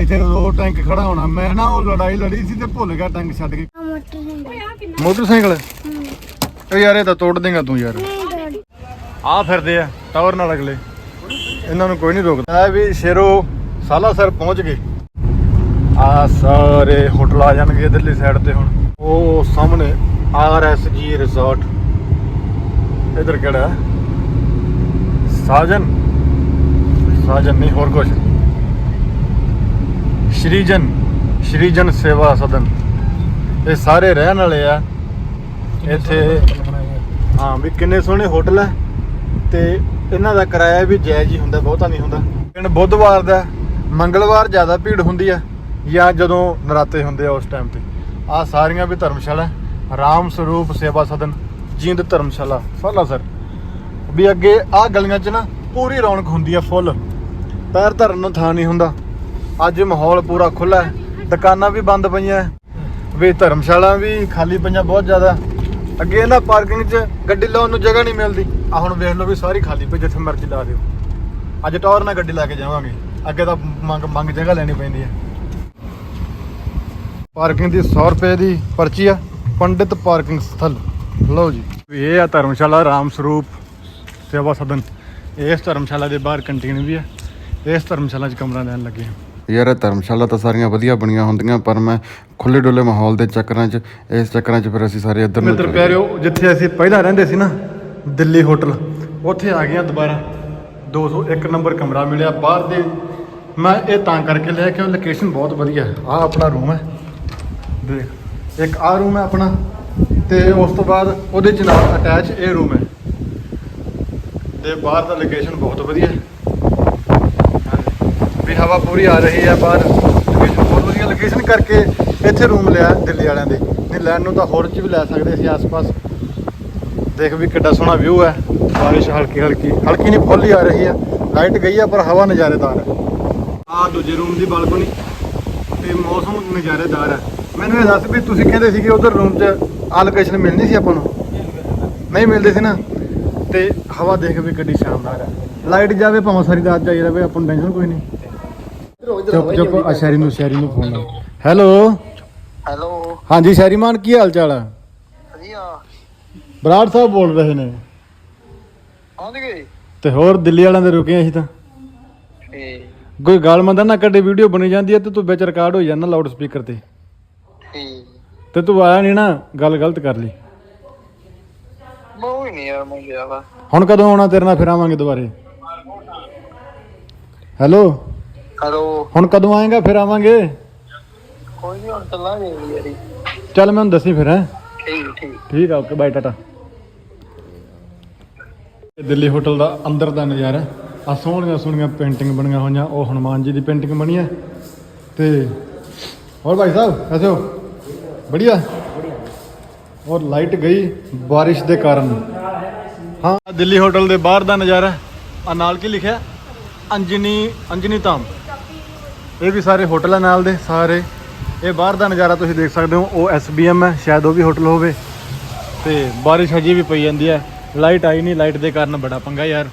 ਇੱਥੇ ਦੋ ਟੈਂਕ ਖੜਾ ਹੋਣਾ ਮੈਂ ਨਾ ਉਹ ਲੜਾਈ ਲੜੀ ਸੀ ਤੇ ਭੁੱਲ ਗਿਆ ਟੈਂਕ ਛੱਡ ਕੇ। ਮੋਟਰਸਾਈਕਲ। ਮੋਟਰਸਾਈਕਲ? ਹੂੰ। ਓ ਯਾਰ ਇਹ ਤਾਂ ਤੋੜ ਦੇਗਾ ਤੂੰ ਯਾਰ। ਆ ਫਿਰਦੇ ਆ ਟਾਵਰ ਨਾਲ ਅਗਲੇ। ਇਹਨਾਂ ਨੂੰ ਕੋਈ ਨਹੀਂ ਰੋਕਦਾ। ਇਹ ਵੀ ਸ਼ੇਰੋ ਸਾਲਾਸਰ ਪਹੁੰਚ ਗਏ। ਆ ਸਾਰੇ ਹੋਟਲ ਆ ਜਾਣਗੇ ਇਧਰਲੀ ਸਾਈਡ ਤੇ ਹੁਣ। ਉਹ ਸਾਹਮਣੇ ਆਰਐਸਜੀ ਰਿਜ਼ੋਰਟ ਇਧਰ ਕਿਹੜਾ? ਸਾਜਨ? ਸਾਜਨ ਨਹੀਂ ਹੋਰ ਕੁਝ ਸ਼੍ਰੀਜਨ ਸ਼੍ਰੀਜਨ ਸੇਵਾ ਸਦਨ। ਇਹ ਸਾਰੇ ਰਹਿਣ ਵਾਲੇ ਆ। ਇੱਥੇ ਹਾਂ ਵੀ ਕਿੰਨੇ ਸੋਹਣੇ ਹੋਟਲ ਹੈ ਤੇ ਇਹਨਾਂ ਦਾ ਕਿਰਾਇਆ ਵੀ ਜਾਇਜ਼ ਹੀ ਹੁੰਦਾ ਬਹੁਤਾ ਨਹੀਂ ਹੁੰਦਾ। ਦਿਨ ਬੁੱਧਵਾਰ ਦਾ ਮੰਗਲਵਾਰ ਜ਼ਿਆਦਾ ਭੀੜ ਹੁੰਦੀ ਆ ਜਾਂ ਜਦੋਂ ਨਰਾਤੇ ਹੁੰਦੇ ਆ ਉਸ ਟਾਈਮ ਤੇ। ਆ ਸਾਰੀਆਂ ਵੀ ਧਰਮਸ਼ਾਲਾ ਰਾਮ ਸਰੂਪ ਸੇਵਾ ਸਦਨ ਜਿੰਦ ਧਰਮਸ਼ਾਲਾ। ਫਾਲਾ ਸਰ। ਵੀ ਅੱਗੇ ਆ ਗਲੀਆਂ 'ਚ ਨਾ ਪੂਰੀ ਰੌਣਕ ਹੁੰਦੀ ਆ ਫੁੱਲ। ਪੈਰ ਧਰਨ ਨੂੰ ਥਾਂ ਨਹੀਂ ਹੁੰਦਾ। ਅੱਜ ਮਾਹੌਲ ਪੂਰਾ ਖੁੱਲਾ ਹੈ। ਦੁਕਾਨਾਂ ਵੀ ਬੰਦ ਪਈਆਂ ਵੀ ਧਰਮਸ਼ਾਲਾ ਵੀ ਖਾਲੀ ਪਈਆਂ ਬਹੁਤ ਜ਼ਿਆਦਾ। ਅੱਗੇ ਨਾ ਪਾਰਕਿੰਗ 'ਚ ਗੱਡੀ ਲਾਉਣ ਨੂੰ ਜਗ੍ਹਾ ਨਹੀਂ ਮਿਲਦੀ। ਆ ਹੁਣ ਵੇਖ ਲਓ ਵੀ ਸਾਰੀ ਖਾਲੀ ਪਈ ਜਿੱਥੇ ਮਰਜ਼ੀ ਲਾ ਦਿਓ। ਅੱਜ ਟੌਰ ਨਾਲ ਗੱਡੀ ਲਾ ਕੇ ਜਾਵਾਂਗੇ। ਅੱਗੇ ਤਾਂ ਮੰਗ ਮੰਗ ਜਗ੍ਹਾ ਲੈਣੀ ਪੈਂਦੀ ਹੈ। ਪਾਰਕਿੰਗ ਦੀ 100 ਰੁਪਏ ਦੀ ਪਰਚੀ ਆ। ਪੰਡਿਤ ਪਾਰਕਿੰਗ ਸਥਲ। ਲਓ ਜੀ। ਇਹ ਆ ਧਰਮਸ਼ਾਲਾ ਰਾਮ ਸਰੂਪ ਸੇਵਾ ਸਦਨ। ਇਸ ਧਰਮਸ਼ਾਲਾ ਦੇ ਬਾਹਰ ਕੰਟੀਨ ਵੀ ਹੈ ਇਸ ਧਰਮਸ਼ਾਲਾ 'ਚ ਕਮਰਾ ਲੈਣ ਲੱਗੇ ਹਾਂ। ਯਾਰ ਧਰਮਸ਼ਾਲਾ ਤਾਂ ਸਾਰੀਆਂ ਵਧੀਆ ਬਣੀਆਂ ਹੁੰਦੀਆਂ ਪਰ ਮੈਂ ਖੁੱਲੇ ਡੁੱਲੇ ਮਾਹੌਲ ਦੇ ਚੱਕਰਾਂ 'ਚ ਇਸ ਚੱਕਰਾਂ 'ਚ ਫਿਰ ਅਸੀਂ ਸਾਰੇ ਇੱਧਰ ਨੂੰ ਮਿੱਤਰ ਚਲੇ ਪਿਆਰਿਓ ਜਿੱਥੇ ਅਸੀਂ ਪਹਿਲਾਂ ਰਹਿੰਦੇ ਸੀ ਨਾ ਦਿੱਲੀ ਹੋਟਲ ਉੱਥੇ ਆ ਗਿਆ ਦੁਬਾਰਾ। 201 ਨੰਬਰ ਕਮਰਾ ਮਿਲਿਆ ਬਾਹਰ ਦੇ। ਮੈਂ ਇਹ ਤਾਂ ਕਰਕੇ ਲਿਆ ਕਿ ਉਹ ਲੋਕੇਸ਼ਨ ਬਹੁਤ ਵਧੀਆ ਹੈ। ਆਹ ਆਪਣਾ ਰੂਮ ਹੈ। ਦੇਖ ਇੱਕ ਆਹ ਰੂਮ ਹੈ ਆਪਣਾ ਤੇ ਉਸ ਤੋਂ ਬਾਅਦ ਉਹਦੇ ਚ ਨਾਲ ਅਟੈਚ ਇਹ ਰੂਮ ਹੈ। ਤੇ ਬਾਹਰ ਦਾ ਲੋਕੇਸ਼ਨ ਬਹੁਤ ਵਧੀਆ ਹੈ। ਵੀ ਹਵਾ ਪੂਰੀ ਆ ਰਹੀ ਹੈ ਬਾਹਰ ਲੋਕੇਸ਼ਨ ਬਹੁਤ ਵਧੀਆ ਲੋਕੇਸ਼ਨ ਕਰਕੇ ਇੱਥੇ ਰੂਮ ਲਿਆ ਦਿੱਲੀ ਵਾਲਿਆਂ ਦੇ। ਨਹੀਂ, ਲੈਣ ਨੂੰ ਤਾਂ ਹੋਰ ਚ ਵੀ ਲੈ ਸਕਦੇ ਸੀ ਆਸ-ਪਾਸ। ਦੇਖ ਵੀ ਕਿੱਡਾ ਸੋਹਣਾ ਵਿਊ ਹੈ ਬਾਰਿਸ਼ ਹਲਕੀ ਹਲਕੀ ਹਲਕੀ ਨਹੀਂ, ਫੁੱਲ ਹੀ ਆ ਰਹੀ ਹੈ ਲਾਈਟ ਗਈ ਹੈ ਪਰ ਹਵਾ ਨਜ਼ਾਰੇਦਾਰ ਹੈ ਆ ਦੂਜੇ ਰੂਮ ਦੀ ਬਾਲਕੋਨੀ ਤੇ ਮੌਸਮ ਨਜ਼ਾਰੇਦਾਰ ਹੈ ਮੈਨੂੰ ਇਹ ਦੱਸ ਵੀ ਤੁਸੀਂ ਕਹਿੰਦੇ ਸੀ ਕਿ ਉਧਰ ਰੂਮ 'ਚ ਆ ਲੋਕੇਸ਼ਨ ਮਿਲਣੀ ਸੀ ਆਪਾਂ ਨੂੰ? ਨਹੀਂ ਮਿਲਦੀ ਸੀ ਨਾ। ਤੇ ਹਵਾ ਦੇਖ ਵੀ ਕਿੱਡੀ ਸ਼ਾਨਦਾਰ ਹੈ ਲਾਈਟ ਜਾਵੇ ਭਾਵੇਂ ਸਾਰੀ ਰਾਤ ਜਾਈ ਰਵੇ, ਆਪਾਂ ਨੂੰ ਟੈਨਸ਼ਨ ਕੋਈ ਨਹੀਂ। ਚੁੱਪ ਚੁੱਪ ਆ ਸ਼ੈਰੀ ਨੂੰ ਸ਼ੈਰੀ ਨੂੰ ਫੋਨ ਲਾ ਹੈਲੋ ਹੈਲੋ ਹਾਂਜੀ ਸ਼ੈਰੀਮਾਨ ਕੀ ਹਾਲ ਚਾਲ ਹੈ ਵਧੀਆ। ਬਰਾੜ ਸਾਹਿਬ ਬੋਲ ਰਹੇ ਨੇ। ਪਹੁੰਚ ਗਏ? ਤੇ ਹੋਰ ਦਿੱਲੀ ਵਾਲਿਆਂ ਦੇ ਰੁਕੇ ਅਸੀਂ ਤਾਂ। ਠੀਕ ਕੋਈ ਗਾਲ ਮੰਦਾ ਨਾ ਕੱਢੇ ਵੀਡੀਓ ਬਣੀ ਜਾਂਦੀ ਹੈ ਤੇ ਤੂੰ ਵਿੱਚ ਰਿਕਾਰਡ ਹੋ ਜਾਂਦਾ ਲਾਊਡ ਸਪੀਕਰ ਤੇ। ਠੀਕ ਤੇ ਤੂੰ ਆਇਆ ਨਹੀਂ ਨਾ ਗੱਲ ਗਲਤ ਕਰ ਲਈ। ਬਹੁ ਹੀ ਨਹੀਂ ਯਾਰ ਮੈਂ ਗਿਆ ਵਾ। ਹੁਣ ਕਦੋਂ ਆਉਣਾ ਤੇਰੇ ਨਾਲ ਫਿਰ ਆਵਾਂਗੇ ਦੁਬਾਰੇ। ਹੈਲੋ ਹੈਲੋ ਹੁਣ ਕਦੋਂ ਆਏਗਾ? ਫਿਰ ਆਵਾਂਗੇ। ਕੋਈ ਨਹੀਂ ਹੁਣ ਚੱਲਾਂਗੇ ਯਾਰੀ ਚੱਲ ਮੈਨੂੰ ਦੱਸੀ ਫਿਰ ਹੈ। ਠੀਕ ਠੀਕ। ਠੀਕ okay bye tata. Delhi hotel ਦਾ ਅੰਦਰ ਦਾ ਨਜ਼ਾਰਾ ਆ ਸੋਹਣੀਆਂ ਸੋਹਣੀਆਂ ਪੇਂਟਿੰਗ ਬਣੀਆਂ ਹੋਈਆਂ। ਉਹ ਹਨੂਮਾਨ ਜੀ ਦੀ ਪੇਂਟਿੰਗ ਬਣੀ ਹੈ। ਤੇ ਹੋਰ ਭਾਈ ਸਾਹਿਬ ਕੈਸੇ ਹੋ? ਬੜੀਆ ਔਰ ਲਾਈਟ ਗਈ ਬਾਰਿਸ਼ ਦੇ ਕਾਰਨ। ਹਾਂ ਦਿੱਲੀ ਹੋਟਲ ਦੇ ਬਾਹਰ ਦਾ ਨਜ਼ਾਰਾ ਆ ਨਾਲ ਕੀ ਲਿਖਿਆ? ਅੰਜਨੀ ਅੰਜਨੀ ਧਾਮ। ਇਹ ਵੀ ਸਾਰੇ ਹੋਟਲ ਆ ਨਾਲ ਦੇ ਸਾਰੇ। ਇਹ ਬਾਹਰ ਦਾ ਨਜ਼ਾਰਾ ਤੁਸੀਂ ਦੇਖ ਸਕਦੇ ਹੋ ਉਹ ਐਸਬੀਐਮ ਹੈ ਸ਼ਾਇਦ ਉਹ ਵੀ ਹੋਟਲ ਹੋਵੇ। ਤੇ ਬਾਰਿਸ਼ ਹਜੇ ਵੀ ਪਈ ਜਾਂਦੀ ਹੈ। ਲਾਈਟ ਆਈ ਨਹੀਂ ਲਾਈਟ ਦੇ ਕਾਰਨ ਬੜਾ ਪੰਗਾ ਯਾਰ।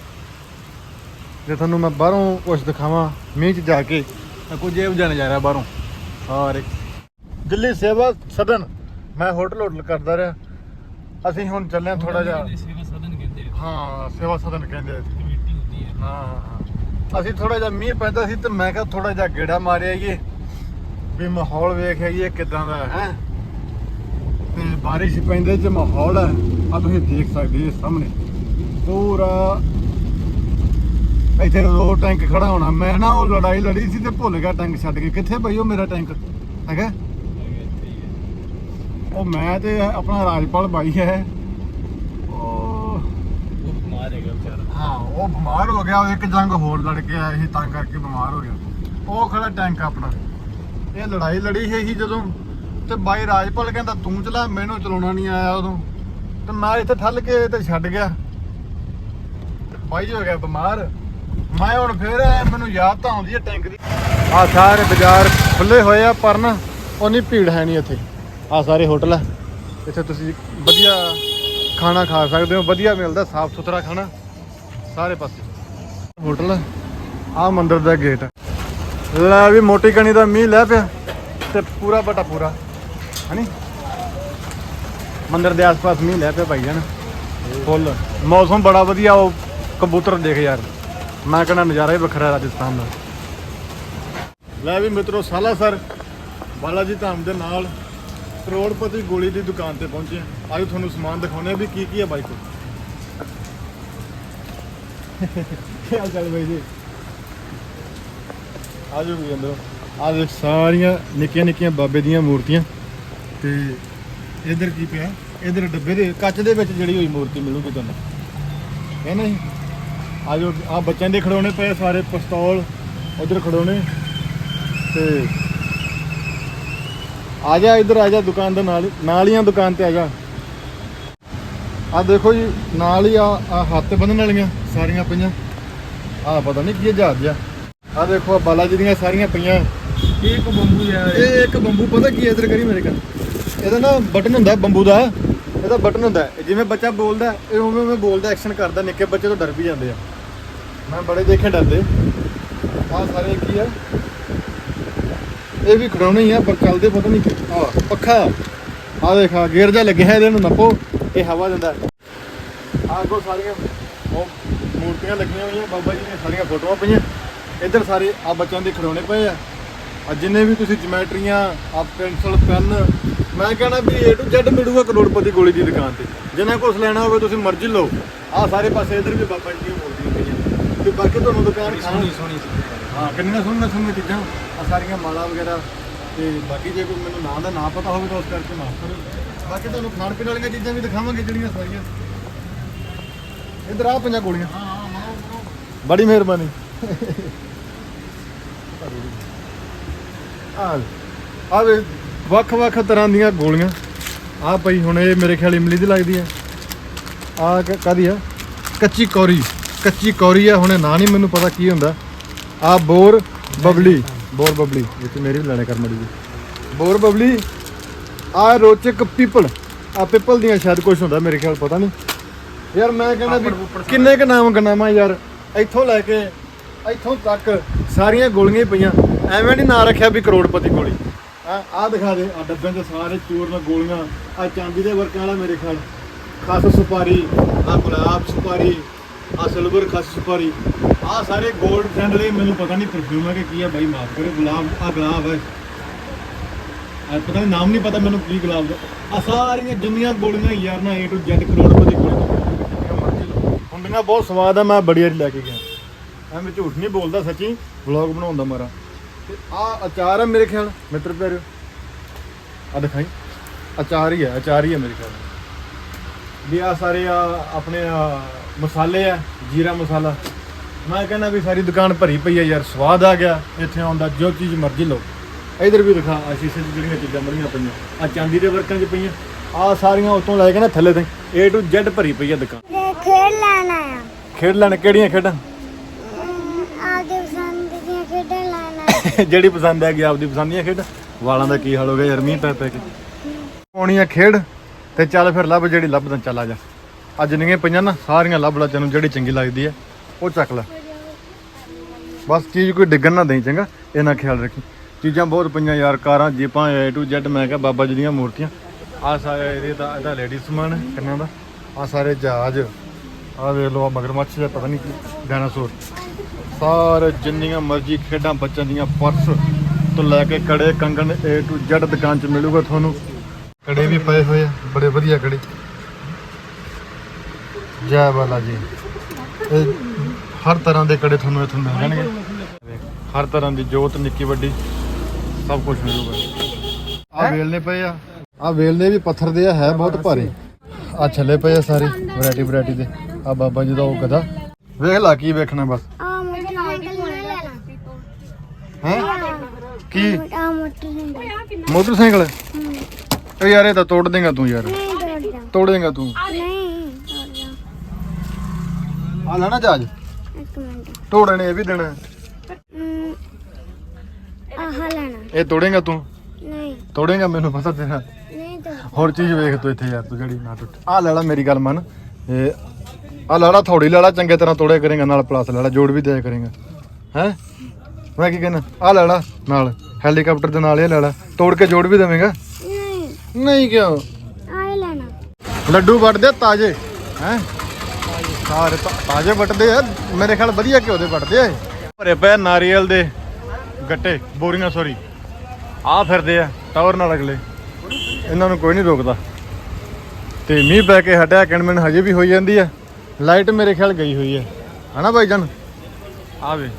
ਜੇ ਤੁਹਾਨੂੰ ਮੈਂ ਬਾਹਰੋਂ ਕੁਝ ਦਿਖਾਵਾਂ ਮੀਂਹ 'ਚ ਜਾ ਕੇ ਤਾਂ ਕੁਝ ਇਹੋ ਜਿਹਾ ਨਜ਼ਾਰਾ ਬਾਹਰੋਂ। ਸਾਰੇ। ਦਿੱਲੀ ਸੇਵਾ ਸਦਨ ਮੈਂ ਹੋਟਲ ਹੋਟਲ ਕਰਦਾ ਰਿਹਾ। ਅਸੀਂ ਹੁਣ ਚੱਲੇ ਹਾਂ ਥੋੜਾ ਜਿਹਾ। ਹਾਂ ਸੇਵਾ ਸਦਨ ਕਹਿੰਦੇ ਆ। ਇੱਥੇ। ਹਾਂ ਹਾਂ। ਅਸੀਂ ਥੋੜਾ ਜਿਹਾ ਮੀਂਹ ਪੈਂਦਾ ਸੀ ਤੇ ਮੈਂ ਕਿਹਾ ਥੋੜਾ ਜਿਹਾ ਗੇੜਾ ਮਾਰਿਆ ਆਈਏ ਵੀ ਮਾਹੌਲ ਵੇਖ ਆਈਏ ਕਿਦਾਂ ਦਾ ਹੈ। ਤੇ ਬਾਰਿਸ਼ ਪੈਂਦੇ ਚ ਮਾਹੌਲ ਹੈ ਆ ਤੁਸੀਂ ਦੇਖ ਸਕਦੇ ਜੀ ਸਾਹਮਣੇ। ਪੂਰਾ ਇੱਥੇ ਰੋ ਟੈਂਕ ਖੜਾ ਹੋਣਾ। ਮੈਂ ਨਾ ਉਹ ਲੜਾਈ ਲੜੀ ਸੀ ਤੇ ਭੁੱਲ ਗਿਆ ਟੈਂਕ ਛੱਡ ਕੇ। ਕਿੱਥੇ ਪਈ ਉਹ ਮੇਰਾ ਟੈਂਕ? ਹੈਗਾ? ਉਹ ਮੈਂ ਤੇ ਆਪਣਾ ਰਾਜਪਾਲ ਬਾਈ ਹੈ ਉਹ ਹਾਂ, ਉਹ ਬਿਮਾਰ ਹੋ ਗਿਆ, ਉਹ ਇੱਕ ਜੰਗ ਹੋਰ ਲੜ ਕੇ ਆਇਆ ਸੀ, ਤਾਂ ਕਰਕੇ ਬਿਮਾਰ ਹੋ ਗਿਆ। ਉਹ ਖੜਾ ਟੈਂਕ ਆਪਣਾ। ਇਹ ਲੜਾਈ ਲੜੀ ਸੀ ਜਦੋਂ, ਤੇ ਬਾਈ ਰਾਜਪਾਲ ਕਹਿੰਦਾ, ਤੂੰ ਚਲਾ, ਮੈਨੂੰ ਚਲਾਉਣਾ ਨਹੀਂ ਆਇਆ ਉਦੋਂ। ਤੇ ਮੈਂ ਇੱਥੇ ਠੱਲ ਕੇ ਤੇ ਛੱਡ ਗਿਆ। ਬਾਈ ਹੋ ਗਿਆ ਬਿਮਾਰ। ਮੈਂ ਹੁਣ ਫੇਰ, ਮੈਨੂੰ ਯਾਦ ਤਾਂ ਆਉਂਦੀ ਹੈ ਟੈਂਕ ਦੀ। ਆ ਸਾਰੇ ਬਾਜ਼ਾਰ ਖੁੱਲੇ ਹੋਏ ਆ, ਪਰ ਨਾ ਉਨੀ ਭੀੜ ਹੈ ਨਹੀਂ ਇੱਥੇ। ਆ ਸਾਰੇ ਹੋਟਲ ਆ। ਇੱਥੇ ਤੁਸੀਂ ਵਧੀਆ ਖਾਣਾ ਖਾ ਸਕਦੇ ਹੋ, ਵਧੀਆ ਮਿਲਦਾ ਸਾਫ਼ ਸੁਥਰਾ ਖਾਣਾ। ਸਾਰੇ ਪਾਸੇ। ਹੋਟਲ ਆ। ਮੰਦਿਰ ਦਾ ਗੇਟ ਲੈ ਵੀ ਮੋਟੀ ਕਣੀ ਦਾ ਮੀਂਹ ਲੈ ਪਿਆ ਤੇ ਪੂਰਾ ਬਟਾ ਪੂਰਾ। ਹਨੀ? ਮੰਦਿਰ ਦੇ ਆਸ-ਪਾਸ ਮੀਂਹ ਲੈ ਪਿਆ ਭਾਈ ਜਾਨ। ਫੁੱਲ। ਮੌਸਮ ਬੜਾ ਵਧੀਆ, ਉਹ ਕਬੂਤਰ ਦੇਖ ਯਾਰ। ਮੈਂ ਕਹਿੰਦਾ ਨਜ਼ਾਰਾ ਹੀ ਵੱਖਰਾ ਰਾਜਸਥਾਨ ਦਾ। ਲੈ ਵੀ ਮਿੱਤਰੋ, ਸਾਲਾਸਰ ਬਾਲਾ ਜੀ ਧਾਮ ਦੇ ਨਾਲ ਕਰੋੜਪਤੀ ਗੋਲੀ ਦੀ ਦੁਕਾਨ ਤੇ ਪਹੁੰਚੇ ਅੱਜ ਤੁਹਾਨੂੰ ਸਮਾਨ ਦਿਖਾਉਣੇ ਆ ਵੀ ਕੀ ਕੀ ਹੈ ਬਾਈ ਕੋਲ। ਕੀ ਹਾਲ ਚਾਲ ਬਾਈ ਜੀ ਆਜੋ ਵੀ ਅੰਦਰ ਆ ਦੇਖ ਸਾਰੀਆਂ ਨਿੱਕੀਆਂ ਨਿੱਕੀਆਂ ਬਾਬੇ ਦੀਆਂ ਮੂਰਤੀਆਂ ਤੇ ਇਧਰ ਕੀ ਪਿਆ? ਇਧਰ ਡੱਬੇ ਦੇ ਕੱਚ ਦੇ ਵਿੱਚ ਜਿਹੜੀ ਹੋਈ ਮੂਰਤੀ ਮਿਲੂਗੀ ਤੁਹਾਨੂੰ। ਹੈ ਨਹੀਂ ਆਜੋ ਆ ਬੱਚਿਆਂ ਦੇ ਖਿਡੌਣੇ ਪਏ ਸਾਰੇ, ਪਿਸਤੌਲ ਉਧਰ ਖਿਡੌਣੇ ਤੇ ਆ ਜਾ ਇਧਰ, ਆ ਜਾ ਦੁਕਾਨ ਦੇ ਨਾਲ ਨਾਲ ਹੀ ਆ ਦੁਕਾਨ ਤੇ ਆ ਜਾ। ਆ ਦੇਖੋ ਜੀ, ਨਾਲ ਹੀ ਆ ਆ ਹੱਥ ਬੰਨਣ ਵਾਲੀਆਂ। ਸਾਰੀਆਂ ਪਈਆਂ। ਆ ਪਤਾ ਨਹੀਂ ਕੀ ਜਹਾਜ਼ ਆ। ਆ ਦੇਖੋ ਆ ਬਾਲਾ ਜੀ ਦੀਆਂ ਸਾਰੀਆਂ ਪਈਆਂ। ਇਹ ਇੱਕ ਬੰਬੂ ਯਾਰ ਇਹ ਇੱਕ ਬੰਬੂ ਪਤਾ ਕੀ ਇਧਰ ਕਰੀ ਮੇਰੇ ਕੋਲ? ਇਹਦਾ ਨਾ ਬਟਨ ਹੁੰਦਾ ਬੰਬੂ ਦਾ। ਇਹਦਾ ਬਟਨ ਹੁੰਦਾ। ਜਿਵੇਂ ਬੱਚਾ ਬੋਲਦਾ ਇਹ ਉਵੇਂ ਉਵੇਂ ਬੋਲਦਾ ਐਕਸ਼ਨ ਕਰਦਾ ਨਿੱਕੇ ਬੱਚੇ ਤੋਂ ਡਰ ਵੀ ਜਾਂਦੇ ਆ। ਮੈਂ ਬੜੇ ਦੇਖੇ ਡਰਦੇ। ਆ ਸਾਰੇ ਕੀ ਆ? ਇਹ ਵੀ ਖਿਡੌਣੇ ਹੀ ਆ ਪਰ ਚੱਲਦੇ ਪਤਾ ਨਹੀਂ ਆ ਪੱਖਾ। ਆ ਦੇਖਾ ਗੇਅਰ ਜਿਹਾ ਲੱਗਿਆ ਇਹਦੇ ਨੂੰ ਨੱਪੋ। ਇਹ ਹਵਾ ਦਿੰਦਾ। ਆ ਅੱਗੋਂ ਸਾਰੀਆਂ ਉਹ ਮੂਰਤੀਆਂ ਲੱਗੀਆਂ ਹੋਈਆਂ ਬਾਬਾ ਜੀ ਦੀਆਂ ਸਾਰੀਆਂ ਫੋਟੋਆਂ ਪਈਆਂ। ਇੱਧਰ ਸਾਰੇ ਆ ਬੱਚਿਆਂ ਦੇ ਖਿਡੌਣੇ ਪਏ ਆ। ਆ ਜਿੰਨੇ ਵੀ ਤੁਸੀਂ ਜਿਮੈਟਰੀਆਂ ਆ ਪੈਨਸਲ ਪੈਨ ਮੈਂ ਕਹਿੰਦਾ ਵੀ A to Z ਮਿਲੂਗਾ ਕਰੋੜਪਤੀ ਗੋਲੀ ਦੀ ਦੁਕਾਨ ਤੇ। ਜਿੰਨਾ ਕੁਝ ਲੈਣਾ ਹੋਵੇ ਤੁਸੀਂ ਮਰਜ਼ੀ ਲਓ। ਆ ਸਾਰੇ ਪਾਸੇ ਇੱਧਰ ਵੀ ਬਾਬਾ ਜੀ ਦੀਆਂ ਮੂਰਤੀਆਂ ਪਈਆਂ। ਤੇ ਬਾਕੀ ਤੁਹਾਨੂੰ ਦੁਕਾਨ ਸੋਹਣੀ ਸੋਹਣੀ ਸੀ ਹਾਂ ਕਿੰਨੀਆਂ ਸੋਹਣੀਆਂ ਸੋਹਣੀਆਂ ਚੀਜ਼ਾਂ। ਆ ਸਾਰੀਆਂ ਮਾਲਾ ਵਗੈਰਾ। ਤੇ ਬਾਕੀ ਜੇ ਕੋਈ ਮੈਨੂੰ ਨਾਂ ਦਾ ਨਾਂ ਪਤਾ ਹੋਵੇ ਤਾਂ ਉਸ ਕਰਕੇ ਮਾਫ ਕਰੋ। ਬਾਕੀ ਤੁਹਾਨੂੰ ਖਾਣ ਪੀਣ ਵਾਲੀਆਂ ਚੀਜ਼ਾਂ ਵੀ ਦਿਖਾਵਾਂਗੇ ਜਿਹੜੀਆਂ ਸਾਰੀਆਂ। ਇਧਰ ਆ ਪੰਜਾਂ ਗੋਲੀਆਂ। ਬੜੀ ਮਿਹਰਬਾਨੀ। ਆ ਆ ਵੇ ਵੱਖ-ਵੱਖ ਤਰ੍ਹਾਂ ਦੀਆਂ ਗੋਲੀਆਂ। ਆ ਪਈ ਹੁਣ ਇਹ ਮੇਰੇ ਖਿਆਲ ਇਮਲੀ ਦੀ ਲੱਗਦੀ ਆ। ਆ ਕਾਦੀ ਆ? ਕੱਚੀ ਕੌਰੀ ਕੱਚੀ ਕੌਰੀ ਆ ਹੁਣੇ ਨਾਂ ਨਹੀਂ ਮੈਨੂੰ ਪਤਾ ਕੀ ਹੁੰਦਾ। ਆ ਬੋਰ ਬਬਲੀ। ਬੋਰ ਬਬਲੀ ਵਿੱਚ ਮੇਰੀ ਵੀ ਲੈਣੇ ਕਰ ਮੜੀ ਜੀ ਬੋਰ ਬਬਲੀ ਆ ਰੋਚਕ ਪੀਪਲ। ਆ ਪੀਪਲ ਦੀਆਂ ਸ਼ਾਇਦ ਕੁਝ ਹੁੰਦਾ ਮੇਰੇ ਖਿਆਲ ਪਤਾ ਨਹੀਂ। ਯਾਰ ਮੈਂ ਕਹਿੰਦਾ ਵੀ ਕਿੰਨੇ ਕ ਨਾਮ ਗਨਾਮਾ ਯਾਰ? ਇੱਥੋਂ ਲੈ ਕੇ ਇੱਥੋਂ ਤੱਕ ਸਾਰੀਆਂ ਗੋਲੀਆਂ ਹੀ ਪਈਆਂ। ਐਵੇਂ ਨਹੀਂ ਨਾਂ ਰੱਖਿਆ ਵੀ ਕਰੋੜਪਤੀ ਗੋਲੀ। ਆ ਆ ਦਿਖਾ ਦੇ, ਆ ਡੱਬਿਆਂ 'ਚ ਸਾਰੇ ਚੂਰਨ ਗੋਲੀਆਂ, ਆ ਚਾਂਦੀ ਦੇ ਵਰਕਾਂ ਵਾਲਾ ਮੇਰੇ ਖਿਆਲ। ਖਸ ਸੁਪਾਰੀ, ਆ ਗੁਲਾਬ ਸੁਪਾਰੀ, ਆ ਸਿਲਵਰ ਖਸ ਸੁਪਾਰੀ, ਆ ਸਾਰੇ 골ਡ ਫ੍ਰੈਂਡਲੀ ਮੈਨੂੰ ਪਤਾ ਨਹੀਂ ਪਰਫਿਊਮ ਹੈ ਕਿ ਕੀ ਹੈ ਬਾਈ ਮਾਫ ਕਰੋ ਗੁਲਾਬ, ਆ ਗੁਲਾਬ ਹੈ। ਆ ਪਤਾ ਨਹੀਂ ਨਾਮ ਨਹੀਂ ਪਤਾ ਮੈਨੂੰ ਕੀ ਗੁਲਾਬ ਦਾ। ਆ ਸਾਰੀਆਂ ਜਿੰਨੀਆਂ ਗੋਲੀਆਂ ਯਾਰ, ਨਾ A to Z ਕਰੋੜਪਤੀ ਗੋਲੀ। ਹੁੰਦੀਆਂ ਬਹੁਤ ਸਵਾਦ ਆ, ਮੈਂ ਬੜੀ ਵਾਰੀ ਲੈ ਕੇ ਗਿਆ। ਐਵੇਂ ਝੂਠ ਨਹੀਂ ਬੋਲਦਾ, ਸੱਚੀ ਵਲੌਗ ਬਣਾਉਂਦਾ ਮਾਰਾ। ਤੇ ਆ ਅਚਾਰ ਆ ਮੇਰੇ ਖਿਆਲ, ਮਿੱਤਰ ਪਿਆਰਿਓ। ਆ ਦਿਖਾਈ। ਅਚਾਰ ਹੀ ਹੈ ਅਚਾਰ ਹੀ ਹੈ ਮੇਰੇ ਖਿਆਲ। ਵੀ ਆ ਸਾਰੇ ਆ, ਆਪਣੇ ਮਸਾਲੇ ਆ, ਜੀਰਾ ਮਸਾਲਾ। ਮੈਂ ਕਹਿੰਦਾ ਵੀ ਸਾਰੀ ਦੁਕਾਨ ਭਰੀ ਪਈ ਆ ਯਾਰ, ਸਵਾਦ ਆ ਗਿਆ। ਇੱਥੇ ਆਉਂਦਾ ਜੋ ਚੀਜ਼ ਮਰਜ਼ੀ ਲਓ। ਇਧਰ ਵੀ ਦਿਖਾ ਆ ਸ਼ੀਸ਼ੇ 'ਚ ਜਿਹੜੀਆਂ ਚੀਜ਼ਾਂ ਮਰੀਆਂ ਪਈਆਂ। ਆ ਚਾਂਦੀ ਦੇ ਵਰਕਾਂ 'ਚ ਪਈਆਂ। ਆ ਸਾਰੀਆਂ ਉਤੋਂ ਲੈ ਕੇ ਨਾ ਥੱਲੇ ਤਾਈਂ। A to Z ਭਰੀ ਪਈ ਆ ਦੁਕਾਨ। ਖੇਡ ਲੈਣ ਕਿਹੜੀਆਂ ਖੇਡਾਂ? ਆਪਦੇ ਪਸੰਦ ਦੀਆਂ ਖੇਡਾਂ ਲੈਣਾ। ਜਿਹੜੀ ਪਸੰਦ ਹੈਗੀ ਆਪਦੀ ਪਸੰਦ ਦੀਆਂ ਖੇਡ। ਵਾਲਾਂ ਦਾ ਕੀ ਹਾਲ ਹੋ ਗਿਆ ਯਾਰ ਮੀਂਹ ਪੈ ਪੈ ਕੇ? ਪਾਉਣੀ ਆ ਖੇਡ ਤੇ ਚੱਲ ਫਿਰ ਲੱਭ ਜਿਹੜੀ ਲੱਭਦਾ ਚੱਲ ਆ ਜਾ। ਅੱਜ ਜਿੰਨੀਆਂ ਪਈਆਂ ਨਾ ਸਾਰੀਆਂ ਲੱਭ ਲੈ ਤੈਨੂੰ ਜਿਹੜੀ ਚੰਗੀ ਲੱਗਦੀ ਆ ਉਹ ਚੱਕ ਲੈ। ਬਸ ਚੀਜ਼ ਕੋਈ ਡਿੱਗਣ ਨਾ ਦੇਈ ਚੰਗਾ? ਇਹਨਾਂ ਖਿਆਲ ਰੱਖੀ। ਚੀਜ਼ਾਂ ਬਹੁਤ ਪਈਆਂ ਯਾਰ ਕਾਰਾਂ ਜੀਪਾਂ A to Z ਮੈਂ ਕਿਹਾ ਬਾਬਾ ਜੀ ਦੀਆਂ ਮੂਰਤੀਆਂ। ਆ ਸਾਰੇ ਇਹਦੇ ਦਾ ਇਹਦਾ ਲੇਡੀ ਸਮਾਨ ਹੈ ਕੰਨਾਂ ਦਾ? ਆ ਸਾਰੇ ਜਹਾਜ਼। ਆ ਵੇਖ ਲਓ ਮਗਰਮੱਛ ਦਾ ਪਤਾ ਨਹੀਂ ਕੀ ਡਾਇਨਾਸੌਰ ਸਾਰੇ ਜਿੰਨੀਆਂ ਮਰਜ਼ੀ ਖੇਡਾਂ ਬੱਚਿਆਂ ਦੀਆਂ ਪਰਸ ਤੋਂ ਲੈ ਕੇ ਕੜੇ ਕੰਗਣ A to Z ਦੁਕਾਨ 'ਚ ਮਿਲੂਗਾ ਤੁਹਾਨੂੰ। ਕੜੇ ਵੀ ਪਏ ਹੋਏ ਆ ਬੜੇ ਵਧੀਆ ਕੜੇ। ਜੈ ਬਾਲਾ ਜੀ। ਇਹ ਹਰ ਤਰ੍ਹਾਂ ਦੇ ਕੜੇ ਤੁਹਾਨੂੰ ਇੱਥੋਂ ਮਿਲ ਜਾਣਗੇ। ਹਰ ਤਰ੍ਹਾਂ ਦੀ ਜੋਤ ਨਿੱਕੀ ਵੱਡੀ ਸਭ ਕੁਝ ਮਿਲੂਗਾ। ਆ ਵੇਲਨੇ ਪਏ ਆ। ਆ ਵੇਲਨੇ ਵੀ ਪੱਥਰ ਦੇ ਆ ਹੈ ਬਹੁਤ ਭਾਰੇ। ਆ ਛੱਲੇ ਪਏ ਆ ਸਾਰੇ ਵੈਰਾਈਟੀ ਵੈਰਾਈਟੀ ਦੇ। ਆ ਬਾਬਾ ਜੀ ਦਾ ਉਹ ਗਦਾ ਵੇਖ ਲਾ ਕੀ ਵੇਖਣਾ ਬਸ। ਆ ਮੋਟਰਸਾਈਕਲ ਲੈ ਲੈਣਾ ਹੈ? ਕੀ? ਆ ਮੋਟਰਸਾਈਕਲ। ਮੋਟਰਸਾਈਕਲ? ਓ ਯਾਰ ਇਹ ਤਾਂ ਤੋੜ ਦੇਗਾ ਤੂੰ ਯਾਰ। ਨਹੀਂ ਦੌੜਦਾ ਤੋੜ ਦੇਗਾ ਤੂੰ। ਨਹੀਂ ਦੌੜਦਾ ਆ ਲੈਣਾ ਜਹਾਜ਼? ਇੱਕ ਮਿੰਟ। ਤੋੜਨੇ ਇਹ ਵੀ ਦੇਣਾ। ਹਮ, ਆਹ ਲੈਣਾ। ਇਹ ਤੋੜੇਗਾ ਤੂੰ? ਨਹੀਂ। ਤੋੜੇਗਾ ਮੈਨੂੰ ਪਤਾ ਤੇਰਾ। ਨਹੀਂ ਦੌੜਦਾ ਹੋਰ ਚੀਜ਼ ਵੇਖ ਤੂੰ ਇੱਥੇ ਯਾਰ ਤੂੰ ਜਿਹੜੀ ਨਾ ਟੁੱਟ। ਆ ਲੈ ਲਾ ਮੇਰੀ ਗੱਲ ਮੰਨ। ਇਹ ਆ ਲਾੜਾ ਥੋੜੀ ਲਾੜਾ ਚੰਗੇ ਤਰ੍ਹਾਂ ਤੋੜਿਆ ਕਰੇਗਾ ਨਾਲ ਪਲੱਸ ਲਾੜਾ ਜੋੜ ਵੀ ਦਿਆ ਕਰੇਗਾ। ਹੈ? ਮੈਂ ਕੀ ਕਹਿੰਦਾ ਆ ਲੈ ਲਾ ਨਾਲ ਹੈਲੀਕਾਪਟਰ ਦੇ ਨਾਲ ਇਹ ਲੈ ਲਾ ਤੋੜ ਕੇ ਜੋੜ ਵੀ ਦੇਵੇਂਗਾ? ਨਹੀਂ। ਨਹੀਂ ਕਿਉਂ? ਆਏ ਲੈਣਾ। ਲੱਡੂ ਵੱਟਦੇ ਤਾਜ਼ੇ ਹੈ? ਸਾਰੇ ਤਾਜ਼ੇ ਵੱਟਦੇ ਆ ਮੇਰੇ ਖਿਆਲ ਵਧੀਆ ਘਿਓ ਦੇ ਵੱਟਦੇ ਆ। ਭਰੇ ਪਏ ਨਾਰੀਅਲ ਦੇ ਗੱਟੇ ਬੋਰੀਆਂ ਸੌਰੀ ਆ ਫਿਰਦੇ ਆ ਟਾਵਰ ਨਾਲ ਅਗਲੇ। ਇਹਨਾਂ ਨੂੰ ਕੋਈ ਨਹੀਂ ਰੋਕਦਾ। ਤੇ ਮੀਂਹ ਪੈ ਕੇ ਹਟਿਆ ਕਿਣਮਣ ਹਜੇ ਵੀ ਹੋਈ ਜਾਂਦੀ ਆ। ਲਾਈਟ ਮੇਰੇ ਖਿਆਲ ਗਈ ਹੋਈ ਹੈ। ਹਨਾ ਭਾਈ ਜਾਨ ਆ ਵੇ।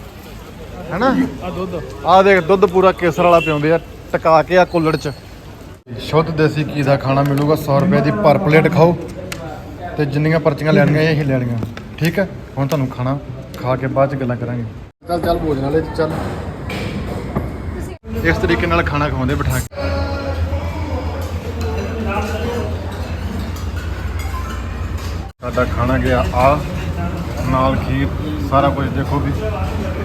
ਹਨਾ? ਆ ਦੁੱਧ। ਆ ਦੇਖ ਦੁੱਧ ਪੂਰਾ ਕੇਸਰ ਵਾਲਾ ਪਿਉਂਦੇ ਆ ਟਕਾ ਕੇ ਆ ਕੁੱਲੜ ਚ। ਸ਼ੁੱਧ ਦੇਸੀ ਘੀ ਦਾ ਖਾਣਾ ਮਿਲੂਗਾ 100 ਰੁਪਏ ਦੀ ਪਰ ਪਲੇਟ ਖਾਓ। ਤੇ ਜਿੰਨੀਆਂ ਪਰਚੀਆਂ ਲੈਣੀਆਂ ਇਹ ਹੀ ਲੈਣੀਆਂ। ਠੀਕ ਹੈ? ਹੁਣ ਤੁਹਾਨੂੰ ਖਾਣਾ ਖਾ ਕੇ ਬਾਅਦ ਚ ਗੱਲਾਂ ਕਰਾਂਗੇ। ਚੱਲ ਚੱਲ ਭੋਜਨ ਵਾਲੇ ਚ ਚੱਲ। ਇਸ ਤਰੀਕੇ ਨਾਲ ਖਾਣਾ ਖਵਾਉਂਦੇ ਬਿਠਾ ਕੇ ਸਾਡਾ ਖਾਣਾ ਗਿਆ ਆ। ਨਾਲ ਖੀਰ, ਸਾਰਾ ਕੁਝ ਦੇਖੋ ਵੀ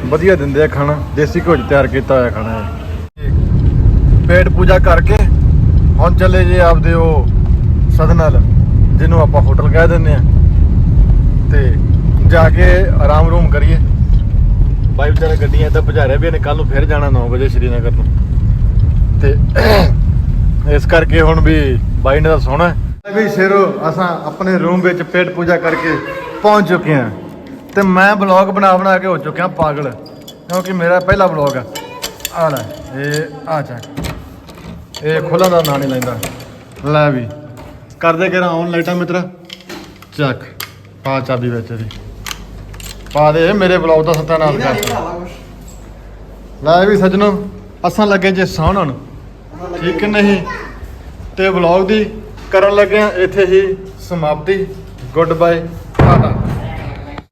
ਵਧੀਆ ਦਿੰਦੇ ਆ ਖਾਣਾ। ਦੇਸੀ ਘਿਓ ਤਿਆਰ ਕੀਤਾ ਹੋਇਆ ਖਾਣਾ ਹੈ ਪੇਟ ਪੂਜਾ ਕਰਕੇ ਹੁਣ ਚੱਲੇ ਜੇ ਆਪਦੇ ਉਹ ਸਦਨਲ, ਜਿਹਨੂੰ ਆਪਾਂ ਹੋਟਲ ਕਹਿ ਦਿੰਦੇ ਆ। ਤੇ ਜਾ ਕੇ ਆਰਾਮ ਰੂਮ ਕਰੀਏ। ਬਾਈ ਵਿਚਾਰੇ ਗੱਡੀਆਂ ਇੱਦਾਂ ਭਜਾ ਰਿਹਾ ਵੀ ਇਹਨੇ ਕੱਲ ਨੂੰ ਫਿਰ ਜਾਣਾ 9 ਵਜੇ ਸ਼੍ਰੀਨਗਰ ਨੂੰ। ਤੇ ਇਸ ਕਰਕੇ ਹੁਣ ਵੀ ਬਾਈ ਨੇ ਤਾਂ ਸੋਣਾ। ਵੀ ਸ਼ੇਰੋ ਅਸਾਂ ਆਪਣੇ ਰੂਮ ਵਿੱਚ ਪੇਟ ਪੂਜਾ ਕਰਕੇ ਪਹੁੰਚ ਚੁੱਕੇ ਹਾਂ। ਤੇ ਮੈਂ ਬਲੌਗ ਬਣਾ ਬਣਾ ਕੇ ਹੋ ਚੁੱਕਿਆ ਪਾਗਲ ਕਿਉਂਕਿ ਮੇਰਾ ਪਹਿਲਾ ਬਲੌਗ ਹੈ ਆ ਲੈ ਇਹ ਆ ਚੱਕ। ਇਹ ਖੁੱਲ੍ਹਣ ਦਾ ਨਾਂ ਨਹੀਂ ਲੈਂਦਾ। ਲੈ ਵੀ ਕਰਦੇ ਕਿਹੜਾ ਆਨ ਲਾਈਟਾਂ ਮਿੱਤਰਾ? ਚੱਕ ਪਾ ਚਾਬੀ ਵਿੱਚ ਇਹਦੀ। ਪਾ ਦੇ ਮੇਰੇ ਬਲੌਗ ਦਾ ਸਤਿਆਨਾਸ਼ ਕਰ। ਲੈ ਵੀ ਸੱਜਣੋ ਅਸਾਂ ਲੱਗੇ ਜੇ ਸੌਣਨ ਠੀਕ ਨਹੀਂ? ਤੇ ਵਲੌਗ ਦੀ ਕਰਨ ਲੱਗੇ ਹਾਂ। ਇੱਥੇ ਹੀ ਸਮਾਪਤੀ। Good bye